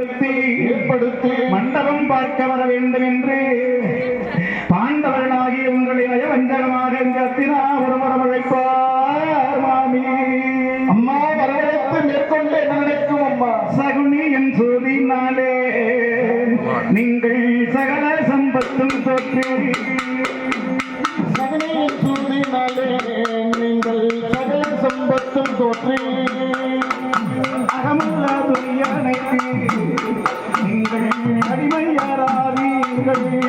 ஏற்படுத்தி மண்டபம் பார்க்க வர வேண்டும் என்று பாண்டவர்களாகிய உங்களை நயவஞ்சகமாக எங்கத்தினா ஒருவரம் அழைப்பார் மாமி. அம்மா வரவேற்பு மேற்கொண்டு நடக்கும் அம்மா? சகுனி என் சூதினாலே நீங்கள் சகல சம்பத்தும் தோற்றி சகனையின் சூதினாலே நீங்கள் சகல சம்பத்தும் தோற்றி அகமுள்ள துணியனைக்கு அடிமையாராவீர்கள்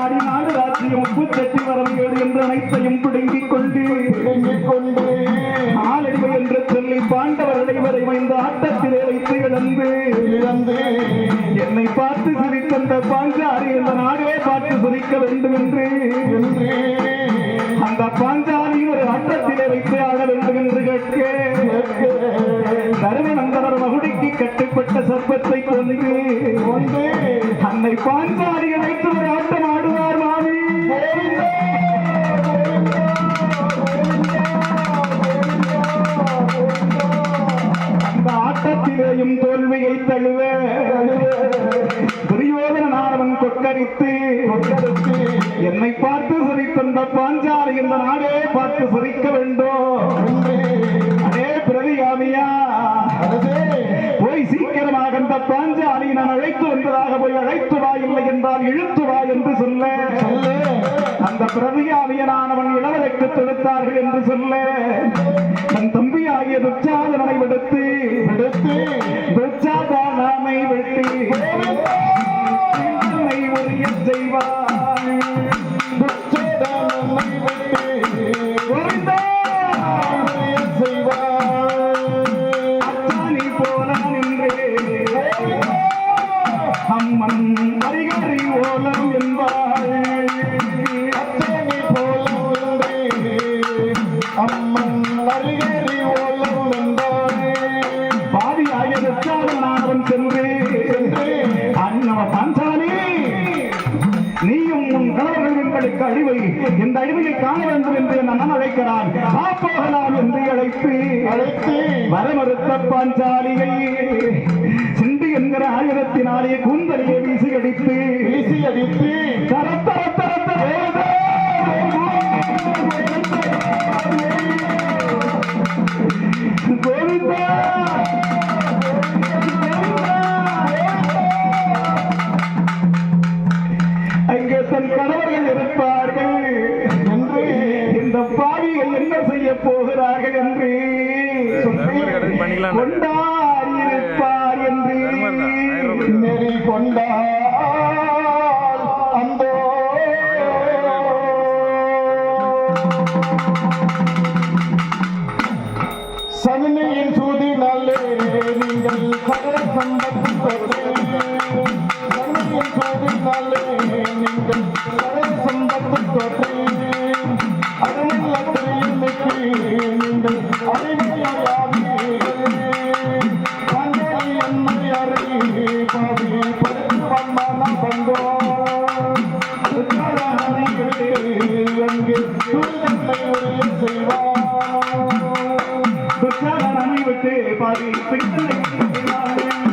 அடி நாடு ராஜ்யம் உப்பு தட்டி வரவையோடு என்று அனைத்தையும் பிடுங்கிக் கொண்டு கொண்டு ஆளடிமை என்று சொல்லி பாண்டவர்களை சிரித்தந்த இந்த நாடே பார்த்து சுதிக்க வேண்டும் என்று. அந்த பாஞ்சாலி ஒரு ஆட்டத்திலே வைத்து ஆட வேண்டும் என்று கேட்க. தருமநந்தனர் மகுடிக்கு கட்டுப்பட்ட சர்ப்பத்தை கொண்டு கொண்டு அன்னை பாஞ்சாலியை வைத்து ஒரு துரியோதனானவன் என்னை பார்த்து சிரித்தந்த பாஞ்சாலி இந்த நாடே பார்த்து சிரிக்க வேண்டும். அதே பிரதிகாமியா போய் சீக்கிரமாக அந்த பாஞ்சாலி நான் அழைத்து வந்ததாக போய் அழைத்து வா இல்லை என்றால் இழுத்து வா என்று சொல்ல. அந்த பிரதிகாமியனானவன் இளவலுக்கு தொடுத்தார்கள் என்று சொல்ல. தன் தம்பியாகிய துச்சாதனை விடுத்து விடுத்து. அம்மன் அருகேறி ஓலம் என்றாரே பாதியாய துச்சாதனானவன் சென்று அண்ணவ பாஞ்சாலி நீயும் உன் கணவர்கள் எங்களுக்கு அழிவை இந்த அழிவையை காண வேண்டும் என்று என் அண்ணன் அழைக்கிறான் போகலாம் என்று அழைத்து அழைத்து வர மறுத்த பாஞ்சாலியை சிந்து என்கிற ஆயுதத்தினாலே கூந்தலியை வீசி அடித்து வீசி அடித்து கொண்டால் அந்தோ சகுனியின் சூதினாலே நீங்கள் சகல சம்பத்து பெற்றேன் அங்கே சூழ்நிலை உரிய செய்வான் துச்சாதனை விட்டு பாதி பித்தனை அத்தனை